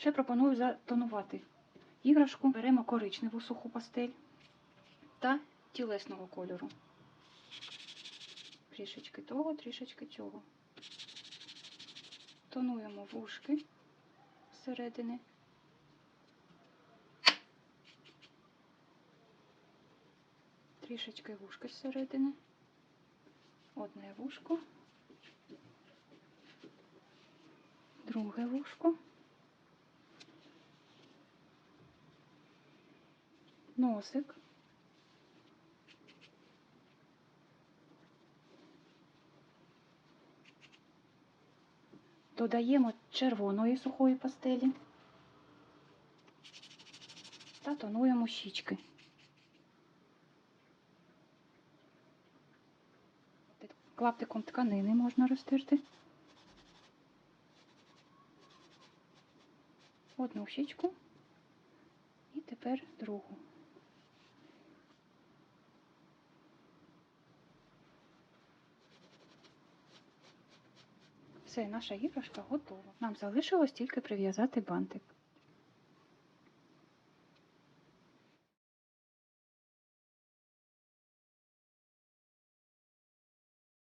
Ще пропоную затонувати іграшку. Беремо коричневу суху пастель та тілесного кольору. Трішечки того, трішечки цього. Тонуємо вушки зсередини. Трішечки вушки зсередини. Одне вушко. Друге вушко. Носик. Додаємо червоної сухої пастелі та тонуємо щічки. Клаптиком тканини можна розтерти. Одну щічку і тепер другу. Все, наша іграшка готова. Нам залишилось тільки прив'язати бантик.